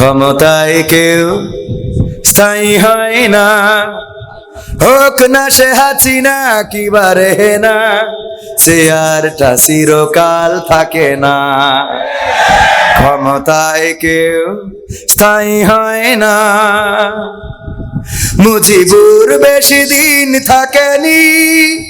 ক্ষমতায় কেউ স্থায়ী হয় না। হোক না সে হাসিনা, কি বারে না। চেয়ারটা চিরকাল থাকে না। ক্ষমতায় কেউ স্থায়ী হয় না। মুজিবুর বেশি দিন থাকেনি।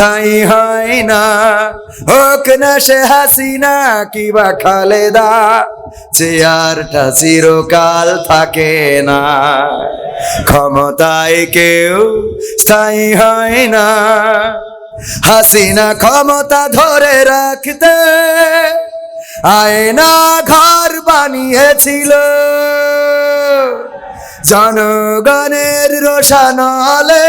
স্থায়ী হয় না। হোক না সে হাসিনা কিবা খালেদা চেয়ারটা চিরকাল থাকে না। ক্ষমতায় কেউ স্থায়ী হয় না। হাসিনা ক্ষমতা ধরে রাখতে আয়না ঘর বানিয়েছিল। জনগণের রোশানলে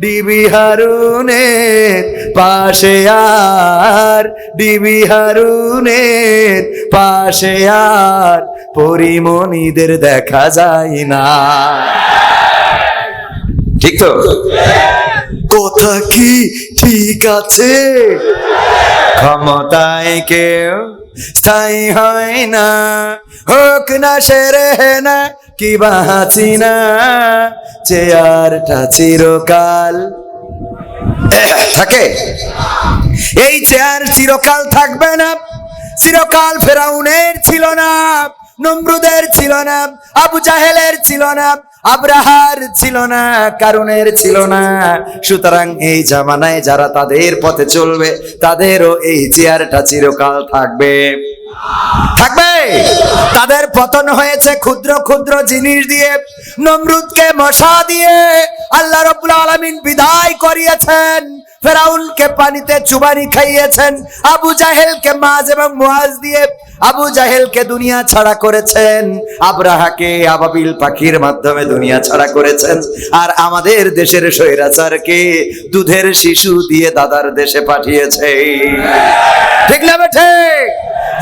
ডিবি হারুনের পাশে আর, ডিবি হারুনের পাশে আর, পরিমণিদের দেখা যায় না। ঠিক তো? কথা কি ঠিক আছে? ক্ষমতায় কেউ স্থায়ী হয় না। হোক না, সেরে না কি বাঁচি না চেয়ারটা চিরকাল। থাকে। এই চেয়ার চিরকাল থাকবে না, চিরকাল ফেরাউনের ছিল না, নমরুদের ছিল না, আবু জাহেলের ছিল না, আব্রাহার ছিল না কারণের ছিল না। সুতরাং এই জামানায় যারা তাদের পথে চলবে, তাদেরও এই চেয়ারটা চিরকাল থাকবে। থাকবে? তাদের পতন হয়েছে ক্ষুদ্র ক্ষুদ্র জিনিস দিয়ে, নমরুদকে মশা দিয়ে। আল্লাহ রব্বুল আলামিন বিদায় করিয়েছেন। ফেরাউনকে পানিতে চুবানি খাইয়েছেন। আবু জাহেলকে মাছ এবং মুয়াজ দিয়ে আবু জাহেলকে দুনিয়া ছাড়া করেছেন। আব্রাহাকে আবাবিল পাখির মাধ্যমে দুনিয়া ছাড়া করেছেন। আর আমাদের দেশের স্বৈরাচারকে দুধের শিশু দিয়ে দাদার দেশে পাঠিয়েছে। ঠিক না বেঠে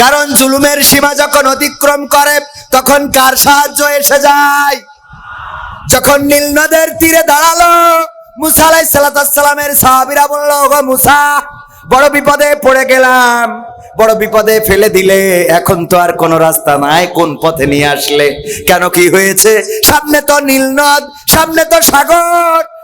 কারণ জুলুমের সীমা যখন অতিক্রম করে, তখন কার সাহায্য এসে যায়? যখন নীল নদের তীরে দাঁড়াল, মুসা আলাই সালাতামের সাহাবিরা বলল গো মুসা, বড় বিপদে পড়ে গেলাম। বড় বিপদে ফেলে দিলে এখন তো আর কোনো রাস্তা নাই, কোন পথে নিয়ে আসলে? কেন কি হয়েছে? সামনে তো নীল নদ, সামনে তো সাগর।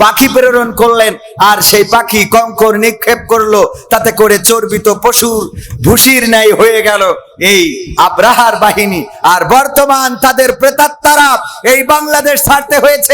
পাখি প্রেরণ করলেন, আর সেই পাখি কঙ্কর নিক্ষেপ করল, তাতে করে চর্বিত পশুর ভুসির ন্যায় হয়ে গেল। এই আব্রাহার বাহিনী, আর বর্তমান তাদের প্রেতাত্মারা এই বাংলাদেশ ছাড়তে হয়েছে।